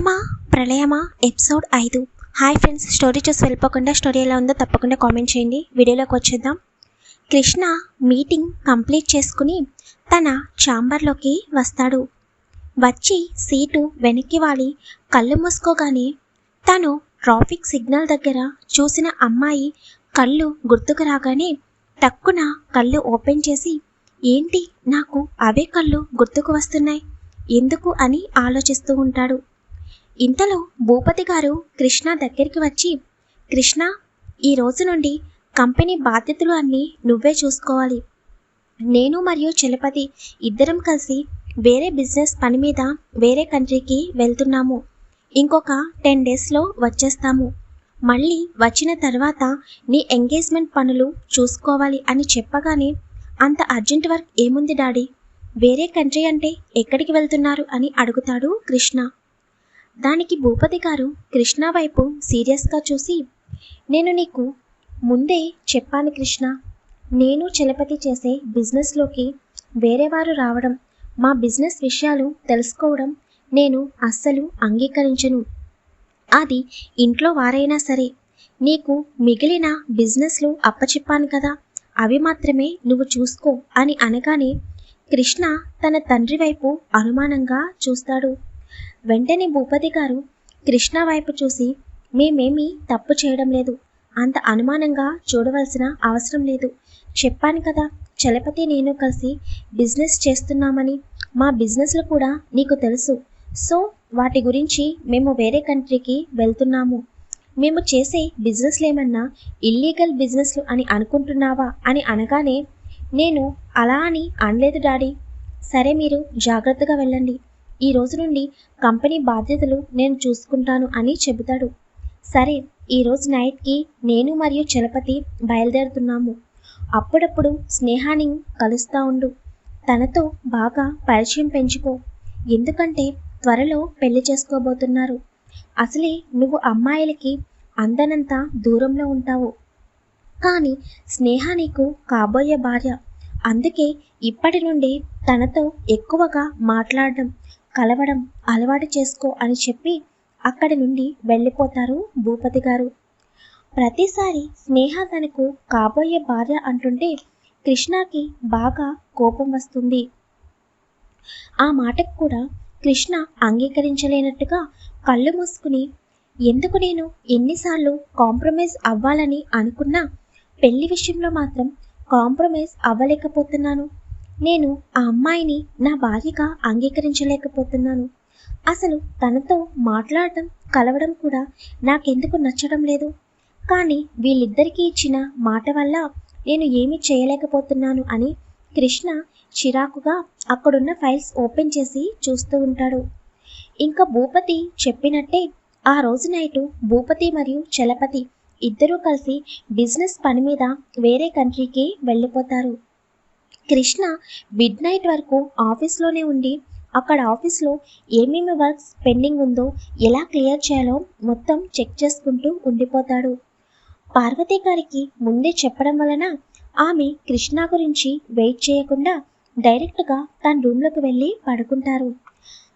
ప్రళయమా? ప్రళయమా? ఎపిసోడ్ ఐదు. Hi friends story చూసి వెళ్ళిపోకుండా స్టోరీ ఎలా ఉందో తప్పకుండా కామెంట్ చేయండి. వీడియోలోకి వచ్చేద్దాం. కృష్ణ మీటింగ్ కంప్లీట్ చేసుకుని తన ఛాంబర్లోకి వస్తాడు. వచ్చి సీటు వెనక్కి వాలి కళ్ళు మూసుకోగానే తను ట్రాఫిక్ సిగ్నల్ దగ్గర చూసిన అమ్మాయి కళ్ళు గుర్తుకు రాగానే తక్కున కళ్ళు ఓపెన్ చేసి ఏంటి నాకు అవే కళ్ళు గుర్తుకు వస్తున్నాయి. ఎందుకు? అని ఆలోచిస్తూ ఉంటాడు. ఇంతలో భూపతి గారు కృష్ణ దగ్గరికి వచ్చి కృష్ణ ఈ రోజు నుండి కంపెనీ బాధ్యతలు అన్నీ నువ్వే చూసుకోవాలి. నేను మరియు చలపతి ఇద్దరం కలిసి వేరే బిజినెస్ పని మీద వేరే కంట్రీకి వెళ్తున్నాము. ఇంకొక టెన్ డేస్లో వచ్చేస్తాము. మళ్ళీ వచ్చిన తర్వాత నీ ఎంగేజ్మెంట్ పనులు చూసుకోవాలి అని చెప్పగానే అంత అర్జెంట్ వర్క్ ఏముంది డాడీ? వేరే కంట్రీ అంటే ఎక్కడికి వెళ్తున్నారు అని అడుగుతాడు కృష్ణ. దానికి భూపతి గారు కృష్ణ వైపు సీరియస్గా చూసి నేను నీకు ముందే చెప్పాను కృష్ణ. నేను చలపతి చేసే బిజినెస్లోకి వేరే వారు రావడం మా బిజినెస్ విషయాలు తెలుసుకోవడం నేను అస్సలు అంగీకరించను. అది ఇంట్లో వారైనా సరే నీకు మిగిలిన బిజినెస్లు అప్పచెప్పాను కదా అవి మాత్రమే నువ్వు చూసుకో అని అనగానే కృష్ణ తన తండ్రి వైపు అనుమానంగా చూస్తాడు. వెంటనే భూపతి గారు కృష్ణ వైపు చూసి మేమేమీ తప్పు చేయడం లేదు. అంత అనుమానంగా చూడవలసిన అవసరం లేదు. చెప్పాను కదా చలపతి నేను కలిసి బిజినెస్ చేస్తున్నామని. మా బిజినెస్లు కూడా నీకు తెలుసు. సో వాటి గురించి మేము వేరే కంట్రీకి వెళ్తున్నాము. మేము చేసే బిజినెస్లు ఏమన్నా ఇల్లీగల్ బిజినెస్లు అని అనుకుంటున్నావా అని అనగానే నేను అలా అని అనలేదు డాడీ. సరే మీరు జాగ్రత్తగా వెళ్ళండి. ఈ రోజు నుండి కంపెనీ బాధ్యతలు నేను చూసుకుంటాను అని చెబుతాడు. సరే ఈరోజు నైట్కి నేను మరియు చలపతి బయలుదేరుతున్నాము. అప్పుడప్పుడు స్నేహాన్ని కలుస్తూ ఉండు. తనతో బాగా పరిచయం పెంచుకో. ఎందుకంటే త్వరలో పెళ్ళి చేసుకోబోతున్నారు. అసలే నువ్వు అమ్మాయిలకి అందనంత దూరంలో ఉంటావు. కానీ స్నేహ నీకు కాబోయే భార్య. అందుకే ఇప్పటి నుండి తనతో ఎక్కువగా మాట్లాడడం కలవడం అలవాటు చేసుకో అని చెప్పి అక్కడి నుండి వెళ్ళిపోతారు భూపతి గారు. ప్రతిసారి స్నేహ తనకు కాబోయే భార్య అంటుంటే కృష్ణకి బాగా కోపం వస్తుంది. ఆ మాటకు కూడా కృష్ణ అంగీకరించలేనట్టుగా కళ్ళు మూసుకుని ఎందుకు నేను ఎన్నిసార్లు కాంప్రమైజ్ అవ్వాలని అనుకున్నా? పెళ్ళి విషయంలో మాత్రం కాంప్రమైజ్ అవ్వలేకపోతున్నాను. నేను ఆ అమ్మాయిని నా భార్యగా అంగీకరించలేకపోతున్నాను. అసలు తనతో మాట్లాడటం కలవడం కూడా నాకెందుకు నచ్చడం లేదు. కానీ వీళ్ళిద్దరికీ ఇచ్చిన మాట వల్ల నేను ఏమీ చేయలేకపోతున్నాను అని కృష్ణ చిరాకుగా అక్కడున్న ఫైల్స్ ఓపెన్ చేసి చూస్తూ ఉంటాడు. ఇంకా భూపతి చెప్పినట్టే ఆ రోజు నైటు భూపతి మరియు చలపతి ఇద్దరూ కలిసి బిజినెస్ పని మీద వేరే కంట్రీకి వెళ్ళిపోతారు. కృష్ణ మిడ్ నైట్ వరకు ఆఫీస్లోనే ఉండి అక్కడ ఆఫీస్లో ఏమేమి వర్క్స్ పెండింగ్ ఉందో ఎలా క్లియర్ చేయాలో మొత్తం చెక్ చేసుకుంటూ ఉండిపోతాడు. పార్వతి గారికి ముందే చెప్పడం వలన ఆమె కృష్ణ గురించి వెయిట్ చేయకుండా డైరెక్ట్గా తన రూమ్లోకి వెళ్ళి పడుకుంటారు.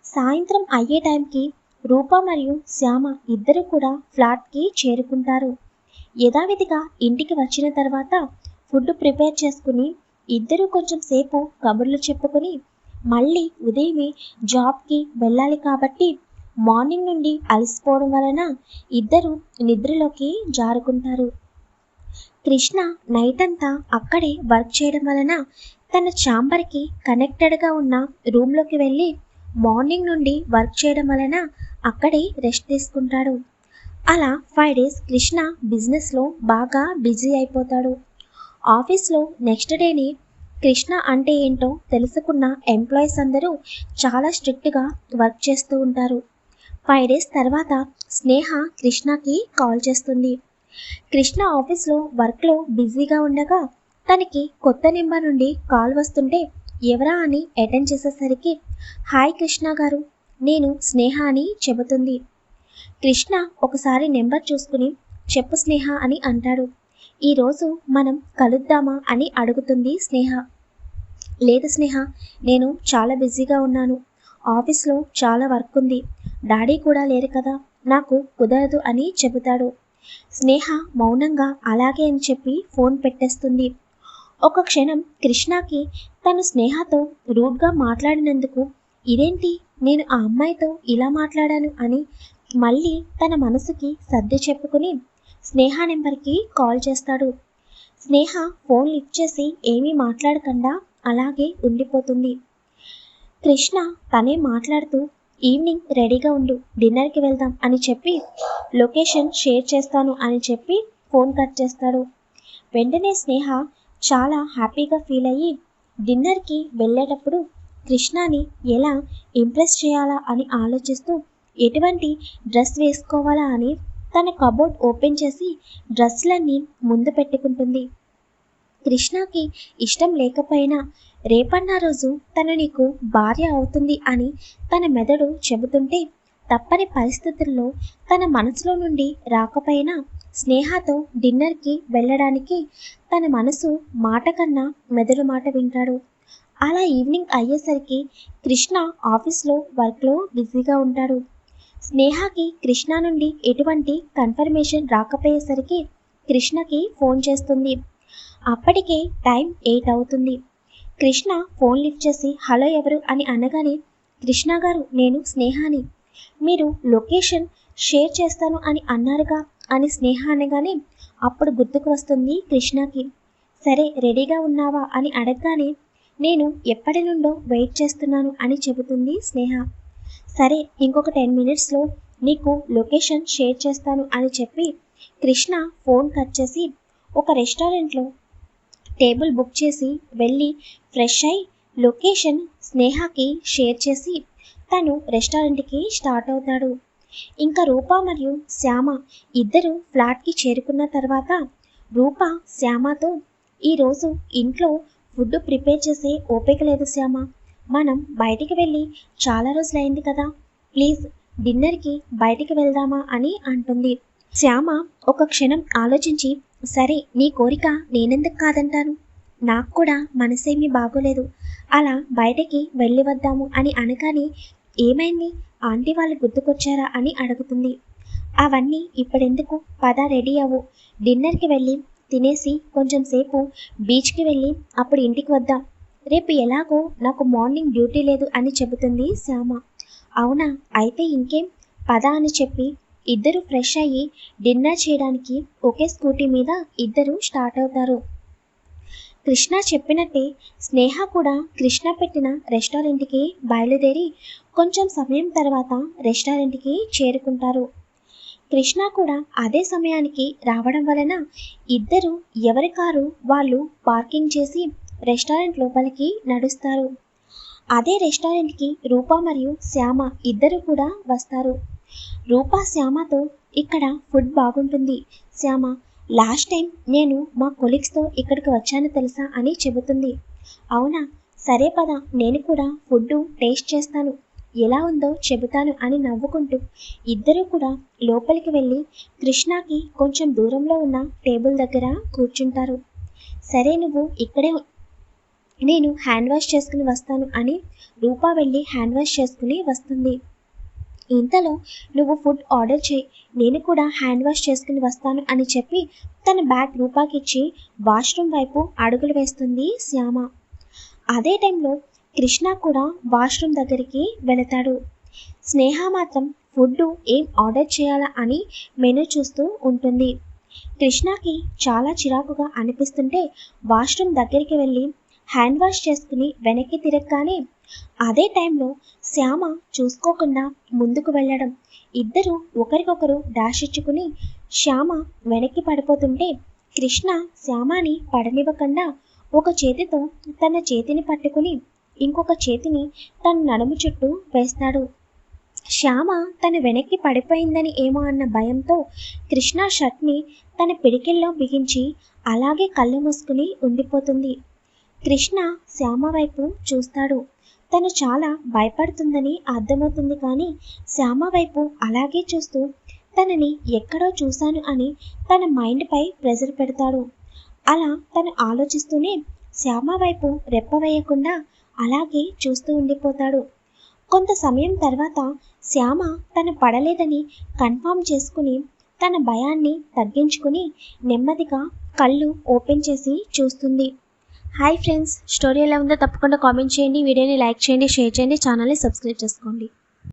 సాయంత్రం అయ్యే టైంకి రూప మరియు శ్యామ ఇద్దరు కూడా ఫ్లాట్కి చేరుకుంటారు. యథావిధిగా ఇంటికి వచ్చిన తర్వాత ఫుడ్ ప్రిపేర్ చేసుకుని ఇద్దరూ కొంచెం సేపు కబుర్లు చెప్పుకొని మళ్ళీ ఉదయమే జాబ్కి వెళ్ళాలి కాబట్టి మార్నింగ్ నుండి అలసిపోవడం వలన ఇద్దరు నిద్రలోకి జారుకుంటారు. కృష్ణ నైట్ అంతా అక్కడే వర్క్ చేయడం వలన తన ఛాంబర్కి కనెక్టెడ్గా ఉన్న రూమ్లోకి వెళ్ళి మార్నింగ్ నుండి వర్క్ చేయడం వలన అక్కడే రెస్ట్ తీసుకుంటాడు. అలా ఫైవ్ డేస్ కృష్ణ బిజినెస్లో బాగా బిజీ అయిపోతాడు. ఆఫీస్లో నెక్స్ట్ డేని కృష్ణ అంటే ఏంటో తెలుసుకున్న ఎంప్లాయీస్ అందరూ చాలా స్ట్రిక్ట్గా వర్క్ చేస్తూ ఉంటారు. ఫైవ్ డేస్ తర్వాత స్నేహ కృష్ణకి కాల్ చేస్తుంది. కృష్ణ ఆఫీస్లో వర్క్లో బిజీగా ఉండగా తనకి కొత్త నెంబర్ నుండి కాల్ వస్తుంటే ఎవరా అని అటెండ్ చేసేసరికి హాయ్ కృష్ణ గారు నేను స్నేహ అని చెబుతుంది. కృష్ణ ఒకసారి నెంబర్ చూసుకుని చెప్పు స్నేహ అని అంటాడు. ఈరోజు మనం కలుద్దామా అని అడుగుతుంది స్నేహ. లేదు స్నేహ నేను చాలా బిజీగా ఉన్నాను. ఆఫీస్లో చాలా వర్క్ ఉంది. డాడీ కూడా లేరు కదా నాకు కుదరదు అని చెబుతాడు. స్నేహ మౌనంగా అలాగే అని చెప్పి ఫోన్ పెట్టేస్తుంది. ఒక క్షణం కృష్ణకి తను స్నేహతో రూడ్గా మాట్లాడినందుకు ఇదేంటి? నేను ఆ అమ్మాయితో ఇలా మాట్లాడాను అని మళ్ళీ తన మనసుకి సర్ది చెప్పుకుని స్నేహ నెంబర్కి కాల్ చేస్తాడు. స్నేహ ఫోన్ లిఫ్ట్ చేసి ఏమీ మాట్లాడకుండా అలాగే ఉండిపోతుంది. కృష్ణ తనే మాట్లాడుతూ ఈవినింగ్ రెడీగా ఉండు డిన్నర్కి వెళ్దాం అని చెప్పి లొకేషన్ షేర్ చేస్తాను అని చెప్పి ఫోన్ కట్ చేస్తాడు. వెంటనే స్నేహ చాలా హ్యాపీగా ఫీల్ అయ్యి డిన్నర్కి వెళ్ళేటప్పుడు కృష్ణని ఎలా ఇంప్రెస్ చేయాలా అని ఆలోచిస్తూ ఎటువంటి డ్రెస్ వేసుకోవాలా అని తన కబోర్డ్ ఓపెన్ చేసి డ్రెస్లన్నీ ముందు పెట్టుకుంటుంది. కృష్ణకి ఇష్టం లేకపోయినా రేపన్న రోజు తన నీకు భార్య అవుతుంది అని తన మెదడు చెబుతుంటే తప్పని పరిస్థితుల్లో తన మనసులో నుండి రాకపోయినా స్నేహతో డిన్నర్కి వెళ్ళడానికి తన మనసు మాట కన్నా మెదడు మాట వింటాడు. అలా ఈవినింగ్ అయ్యేసరికి కృష్ణ ఆఫీస్లో వర్క్లో బిజీగా ఉంటాడు. స్నేహకి కృష్ణ నుండి ఎటువంటి కన్ఫర్మేషన్ రాకపోయేసరికి కృష్ణకి ఫోన్ చేస్తుంది. అప్పటికే టైం ఎయిట్ అవుతుంది. కృష్ణ ఫోన్ లిఫ్ట్ చేసి హలో ఎవరు? అని అనగానే కృష్ణ గారు నేను స్నేహాని. మీరు లొకేషన్ షేర్ చేస్తాను అని అన్నారుగా. అని స్నేహ అనగానే అప్పుడు గుర్తుకు వస్తుంది కృష్ణకి. సరే రెడీగా ఉన్నావా? అని అడగగానే నేను ఎప్పటి నుండో వెయిట్ చేస్తున్నాను అని చెబుతుంది స్నేహ. సరే ఇంకొక టెన్ మినిట్స్లో నీకు లొకేషన్ షేర్ చేస్తాను అని చెప్పి కృష్ణ ఫోన్ కట్ చేసి ఒక రెస్టారెంట్లో టేబుల్ బుక్ చేసి వెళ్ళి ఫ్రెష్ అయి లొకేషన్ స్నేహకి షేర్ చేసి తను రెస్టారెంట్కి స్టార్ట్ అవుతాడు. ఇంకా రూప మరియు శ్యామ ఇద్దరు ఫ్లాట్కి చేరుకున్న తర్వాత రూప శ్యామతో ఈరోజు ఇంట్లో ఫుడ్ ప్రిపేర్ చేసే ఓపిక లేదు శ్యామ. మనం బయటికి వెళ్ళి చాలా రోజులైంది కదా. ప్లీజ్ డిన్నర్కి బయటికి వెళ్దామా అని అంటుంది. శ్యామ ఒక క్షణం ఆలోచించి సరే నీ కోరిక నేనెందుకు కాదంటాను? నాకు కూడా మనసేమీ బాగోలేదు. అలా బయటకి వెళ్ళి వద్దాము అని అనగానే ఏమైంది? ఆంటీ వాళ్ళు గుర్తుకొచ్చారా అని అడుగుతుంది. అవన్నీ ఇప్పుడెందుకు? పద రెడీ అవ్వు. డిన్నర్కి వెళ్ళి తినేసి కొంచెం సేపు బీచ్కి వెళ్ళి అప్పుడు ఇంటికి వద్దాం. రేపు ఎలాగో నాకు మార్నింగ్ డ్యూటీ లేదు అని చెబుతుంది శ్యామ. అవునా? అయితే ఇంకేం? పద అని చెప్పి ఇద్దరు ఫ్రెష్ అయ్యి డిన్నర్ చేయడానికి ఒకే స్కూటీ మీద ఇద్దరు స్టార్ట్ అవుతారు. కృష్ణ చెప్పినట్టే స్నేహ కూడా కృష్ణ పెట్టిన రెస్టారెంట్కి బయలుదేరి కొంచెం సమయం తర్వాత రెస్టారెంట్కి చేరుకుంటారు. కృష్ణ కూడా అదే సమయానికి రావడం వలన ఇద్దరు ఎవరి కారు వాళ్ళు పార్కింగ్ చేసి రెస్టారెంట్ లోపలికి నడుస్తారు. అదే రెస్టారెంట్కి రూప మరియు శ్యామ ఇద్దరు కూడా వస్తారు. రూప శ్యామతో ఇక్కడ ఫుడ్ బాగుంటుంది. శ్యామ లాస్ట్ టైం నేను మా కొలీగ్స్తో ఇక్కడికి వచ్చాను తెలుసా? అని చెబుతుంది. అవునా? సరే పద నేను కూడా ఫుడ్ టేస్ట్ చేస్తాను. ఎలా ఉందో చెబుతాను అని నవ్వుకుంటూ ఇద్దరూ కూడా లోపలికి వెళ్ళి కృష్ణకి కొంచెం దూరంలో ఉన్న టేబుల్ దగ్గర కూర్చుంటారు. సరే నువ్వు ఇక్కడే నేను హ్యాండ్ వాష్ చేసుకుని వస్తాను అని రూపా వెళ్ళి హ్యాండ్ వాష్ చేసుకుని వస్తుంది. ఇంతలో నువ్వు ఫుడ్ ఆర్డర్ చేయి. నేను కూడా హ్యాండ్ వాష్ చేసుకుని వస్తాను అని చెప్పి తన బ్యాగ్ రూపాకిచ్చి వాష్రూమ్ వైపు అడుగులు వేస్తుంది శ్యామ. అదే టైంలో కృష్ణ కూడా వాష్రూమ్ దగ్గరికి వెళతాడు. స్నేహ మాత్రం ఫుడ్ ఏం ఆర్డర్ చేయాలా అని మెనూ చూస్తూ ఉంటుంది. కృష్ణకి చాలా చిరాకుగా అనిపిస్తుంటే వాష్రూమ్ దగ్గరికి వెళ్ళి హ్యాండ్ వాష్ చేసుకుని వెనక్కి తిరగగానే అదే టైంలో శ్యామ చూసుకోకుండా ముందుకు వెళ్ళడం. ఇద్దరు ఒకరికొకరు డాష్ ఇచ్చుకుని శ్యామ వెనక్కి పడిపోతుంటే కృష్ణ శ్యామని పడనివ్వకుండా ఒక చేతితో తన చేతిని పట్టుకుని ఇంకొక చేతిని తన నడుము చుట్టూ వేస్తాడు. శ్యామ తన వెనక్కి పడిపోయిందని ఏమో అన్న భయంతో కృష్ణ షర్ట్ని తన పిడికిల్లో బిగించి అలాగే కళ్ళు మూసుకుని ఉండిపోతుంది. కృష్ణ శ్యామ వైపు చూస్తాడు. తను చాలా భయపడుతుందని అర్థమవుతుంది కానీ శ్యామ వైపు అలాగే చూస్తూ తనని ఎక్కడో చూశాను అని తన మైండ్పై ప్రెజర్ పెడతాడు. అలా తను ఆలోచిస్తూనే శ్యామ వైపు రెప్ప వేయకుండా అలాగే చూస్తూ ఉండిపోతాడు. కొంత సమయం తర్వాత శ్యామ తను పడలేదని కన్ఫామ్ చేసుకుని తన భయాన్ని తగ్గించుకుని నెమ్మదిగా కళ్ళు ఓపెన్ చేసి చూస్తుంది. హాయ్ ఫ్రెండ్స్ స్టోరీ ఎలా ఉందో తప్పకుండా కామెంట్ చేయండి వీడియోని లైక్ చేయండి షేర్ చేయండి ఛానల్ని సబ్స్క్రైబ్ చేసుకోండి.